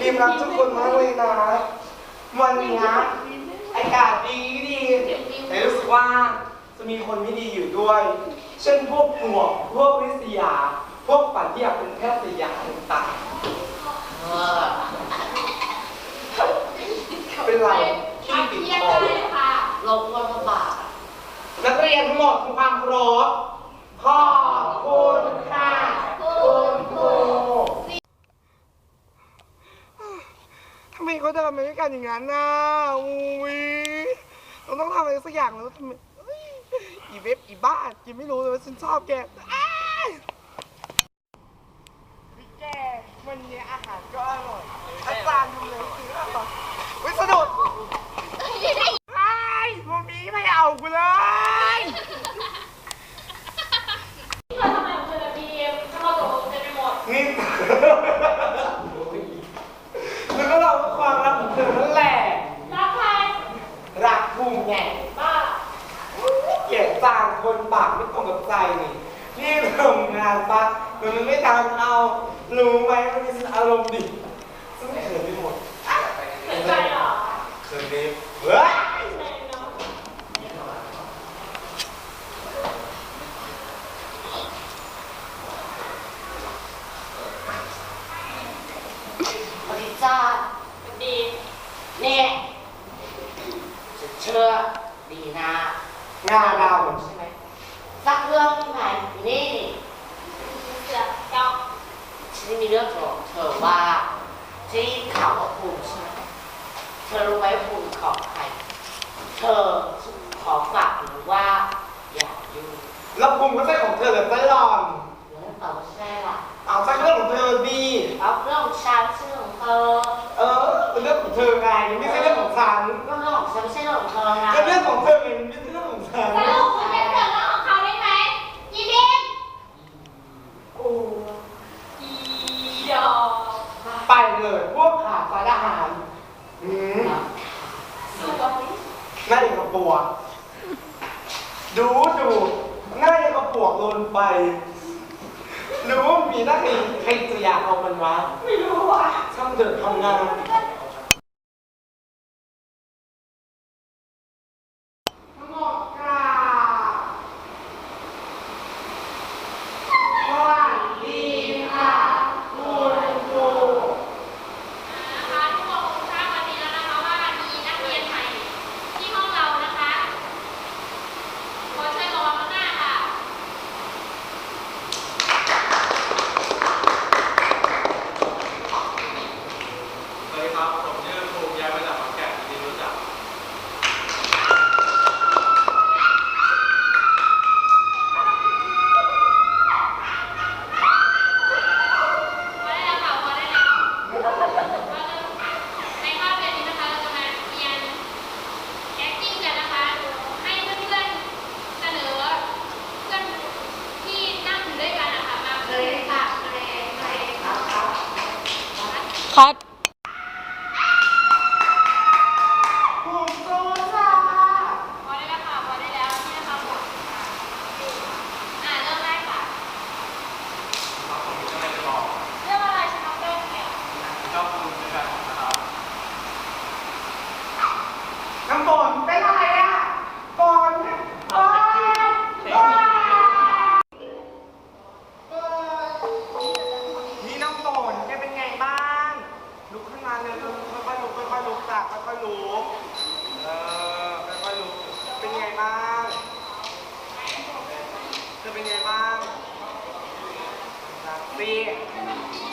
ทีมรันทุกคนมากเลยนะวันนี้อากาศดีดีแต่รู้สึกว่าจะมีคนไม่ดีอยู่ด้วย เช่นพวกหมวกพวกริษยา พวกปัที่อยากเป็นแพทย์สยาต่างเป็นไรขี้ปิดคอเราควรมาบานักเรียนทั้งหมดทุกความครบข้อ ไมเขาจะทำอะไรกันอย่างนั้นน่ะอุ้ยเราต้องทำอะไรสักอย่างแล้วทำไมอ้เว็บอีบ้ากินไม่รู้เลยว่าฉันชอบแกพี่แกวันนี้อาหารก็อร่อยอาจารย์ทำเลย นี่นี่ลงงานปะมันไม่ตามเอารู้ไหมมันเป็นอารมณ์ดิฉันไม่เขินไปหมดเขินใจเหรอเขินเด็กยสวัสจ้าดีเนี่ยเชื่อดีนะหน้าเรา phát hương này nè trong ที่มีเรื่องของเธอว่าที่เขาภูมิเธอรู้ไหมภูมิของใคร เธอขอฝากหรือว่า อย่ายุ่งแล้วภูมิก็ใช่ของเธอเหรอตล ง่ายกับปวก ดูดูง่ายกับปวกโดนไป รู้มีหน้าใครใครจะอยากเอามันวะไม่รู้ว่ะช่างเดิดทำงาน hot 何?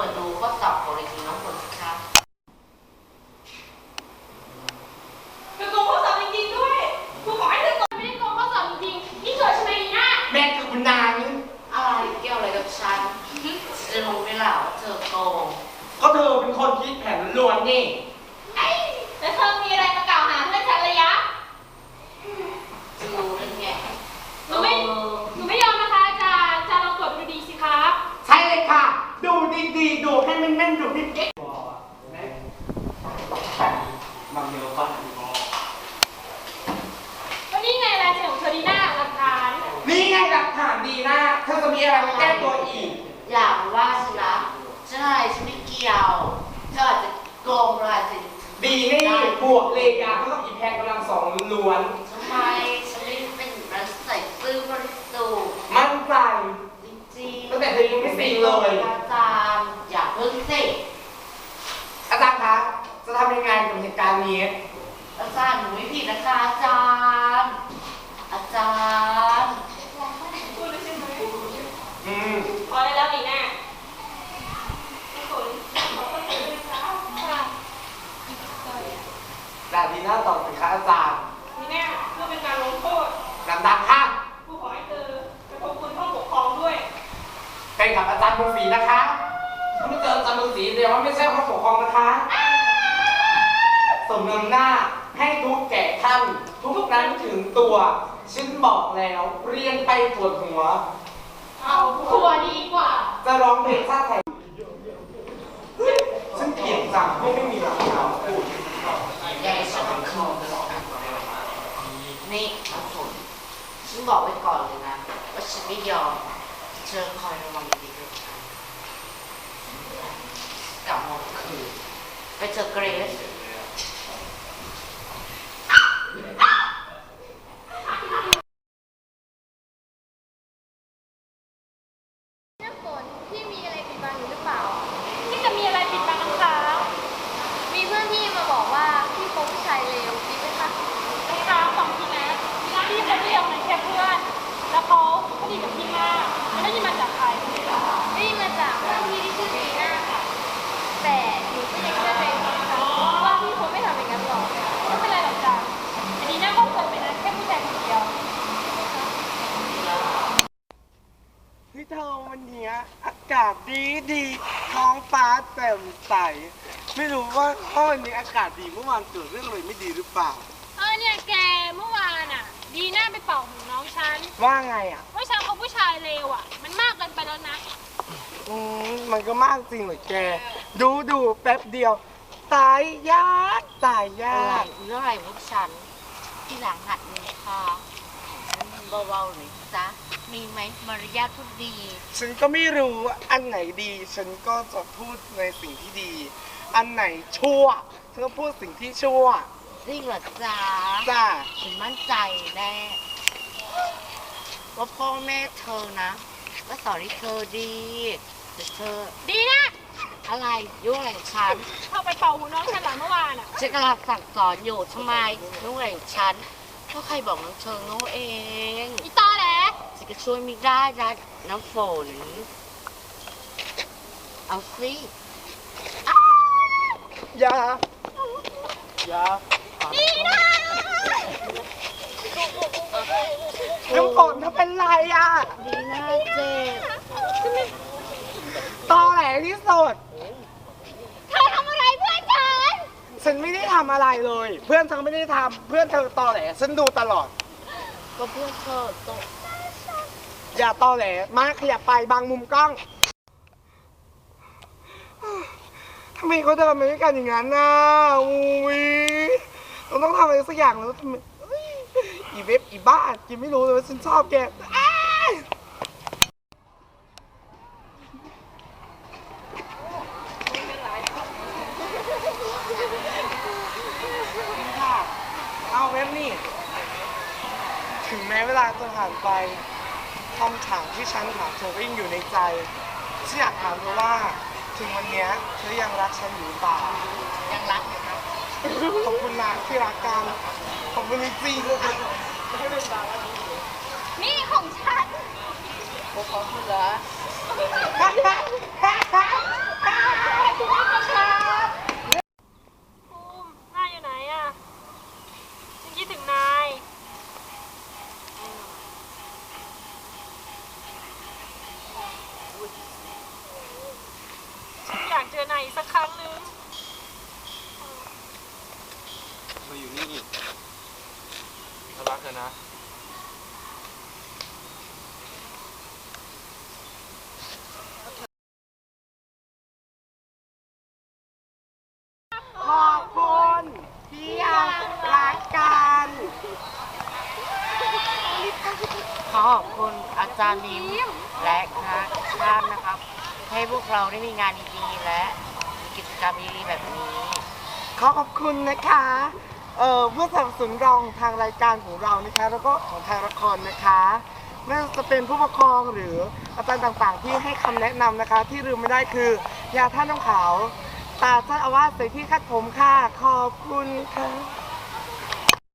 เปิดดูข้อสอบของเด็กหญิงน้ำฝนสิคะ เธอโกงข้อสอบจริงๆด้วยครูขอให้เธอโกงไม่ได้โกงข้อสอบจริงๆนี่เธอใช่ไหมนีน่า แม่คือคุณนาง อะไรเกี่ยวอะไรกับฉันจะรู้ไหมล่ะว่าเธอโกง ก็เธอเป็นคนคิดแผนล้วนนี่ ไอ้แล้วเธอมีอะไรมากล่าวหาเพื่อนฉันเลยยะ จะรู้ได้ไง หนูไม่ เออ หนูไม่ยอมนะคะอาจารย์อาจารย์ลองตรวจดูดีสิคะ ใช่เลยค่ะ ดูดีๆดูให้มันแม่นดูให้เก๊กมันเยอะป่ะแล้วนี่ไงลายเซ็นของเธอดีน่าหลักฐานนี่ไงหลักฐานดีนะเธอจะมีอะไรมาแก้ตัวอีก อยากว่าฉันนะฉันอะไรฉันไม่เกี่ยวเธออาจจะโกงลายเซ็นดีนี่บวกเลยาเท่ากับอีแพงกำลังสองล้วน ทำไมฉันไม่เป็นรักใส่ซื่อบริสุทธิ์ ๆมั่นใจ จริงๆ ตั้งแต่เธอยั งไม่ซีเลย อาจารย์อย่าเพิ่งสิอาจารย์คะ จะทำยังไงกับเหตุการณ์นี้ อาจารย์หนูไม่ผิดนะคะอาจารย์ อาจารย์พูดเลยใช่ไหมอืมพอได้แล้วนีน่าไม่สนขอโทษด้วยนะคะค่ะแต่ดีหน้าตอบสิคะอาจารย์ นีน่าเพื่อเป็นการลงโทษ ดังๆค่ะ ครูขอให้เธอกระทบคุณห้องปกครองด้วย เป็นกับอาจารย์บุญศรีนะคะถ้าไม่เจออาจารย์บุญศรีเดี๋ยวว่าไม่ใช่ห้องปกครองนะคะสมน้ำหน้าให้ทุกแก่ท่านทุกนั้นถึงตัวฉันบอกแล้วเรียนไปปวดหัว เอาครัวดีกว่า จะร้องเพลงชาติไทยฉันเกลียดจังไม่ไม่มีหลักฐานพูดใหญ่ฉันคืนนี่น้ำฝนฉันบอกไว้ก่อนเลยนะ ว่าฉันไม่ยอม เธอคอยระวังดีๆเลยกลับมาคือไปเจอเกรซ น้ำฝนพี่มีอะไรปิดบังอยู่หรือเปล่า ที่จะมีอะไรปิดบังน้ำค้าง มีเพื่อนพี่มาบอกว่าพี่คบผู้ชายเลวจริงไหมคะ น้ำค้างฟังพี่นะพี่เขาเรียกมันแค่เพื่อน แล้วเขาก็ดีกับพี่มากไม่ได้ยินมาจากใคร ได้ยินมาจากเพื่อนพี่ที่ชื่อจีน่าค่ะ แต่หนูก็ยังเชื่อใจพี่นะคะว่าพี่คงไม่ทำอย่างนั้นหรอก ไม่เป็นไรหรอกจ้ะอันนี้น่าก็เคยเป็นแค่ผู้ชายคนเดียว เฮ้ยเธอวันเนี้ยอากาศดีดีท้องฟ้าแจ่มใส ไม่รู้ว่าเพราะวันนี้อากาศดีเมื่อวานเกิดเรื่องอะไรไม่ดีหรือเปล่า เออเนี่ยแกเมื่อวานอะ ดีน่าไปเป่าหูน้องฉันว่าไงอะ ว่าฉันเขาผู้ชายเลวอะ มันมากเกินไปแล้วนะ อืมมันก็มากจริงเหรอแก ดูดูแป๊บเดียว ตายยากตายยาอะไรกเรื่องอะไรพวกฉันที่หลังหัดมีคอฉันเบาๆหน่อยจ้ะ มีไหมมารยาททุกดี ฉันก็ไม่รู้ว่าอันไหนดี ฉันก็จะพูดในสิ่งที่ดี อันไหนชั่วฉันก็พูดสิ่งที่ชั่วจริงเหรอจ๊ะจ้าฉันมั่นใจแน่ว่าพ่อแม่เธอนะก็สอนให้เธอดีแต่เธอดีนะ อะไรยุ่งอะไรกับฉันเข้าไปเป่าหูน้องฉันหลังเมื่อวานอะฉันกำลังสั่งสอนอยู่ทำไมยุ่งอะไรกับฉันก็ใครบอกน้องเธอโง่เอง อีตอแหลฉัน ก็ช่วยไม่ได้นะน้ำฝน เอาสิอย่าอย่าดีนะน้ำฝนเธอเป็นไรอะ ดีน่าเจ็บตอแหลที่สุดเธอทำอะไรเพื่อนฉัน ฉันไม่ได้ทำอะไรเลย เพื่อนเธอไม่ได้ทำเพื่อนเธอตอแหลฉันดูตลอด ก็เพื่อนเธอตก อย่าตอแหลมาขยับไปบางมุมกล้องทำไมเขาเดินมาด้วยกันอย่างนั้นน่ะอุ้ยเราต้องทำอะไรสักอย่างแล้วทำไมอีเว็บอีบ้ากินไม่รู้เลยว่าฉันชอบแก่เอาเว็บนี่ ถึงแม้เวลาจะผ่านไป คำถามที่ฉันถามเธอก็ยังอยู่ในใจฉันอยากถามเธอว่า ถึงวันนี้เธอยังรักฉันอยู่หรือเปล่า ยังรักอยู่ครับขอบคุณนะที่รักกัน ขอบคุณจริงเลยนี่ของฉันขอบคุณเหรอ เขอนะขอบคุณที่ยังรักกันขอขอบคุณอาจารย์นิมและคณะท่านนะครับ ให้พวกเราได้มีงานดีๆและมีกิจกรรมดีๆแบบนี้ ขอขอบคุณนะคะ เอ่อผู้สนับสนุนรองทางรายการของเรานะคะ แล้วก็ของทางละครนะคะไม่ว่าจะเป็นผู้ปกครองหรืออาจารย์ต่างๆ ที่ให้คำแนะนำนะคะ ที่ลืมไม่ได้คือยาท่าน้ำขาว ตาท่านอาวาสใส่ที่คัดผมค่ะขอบคุณค่ะ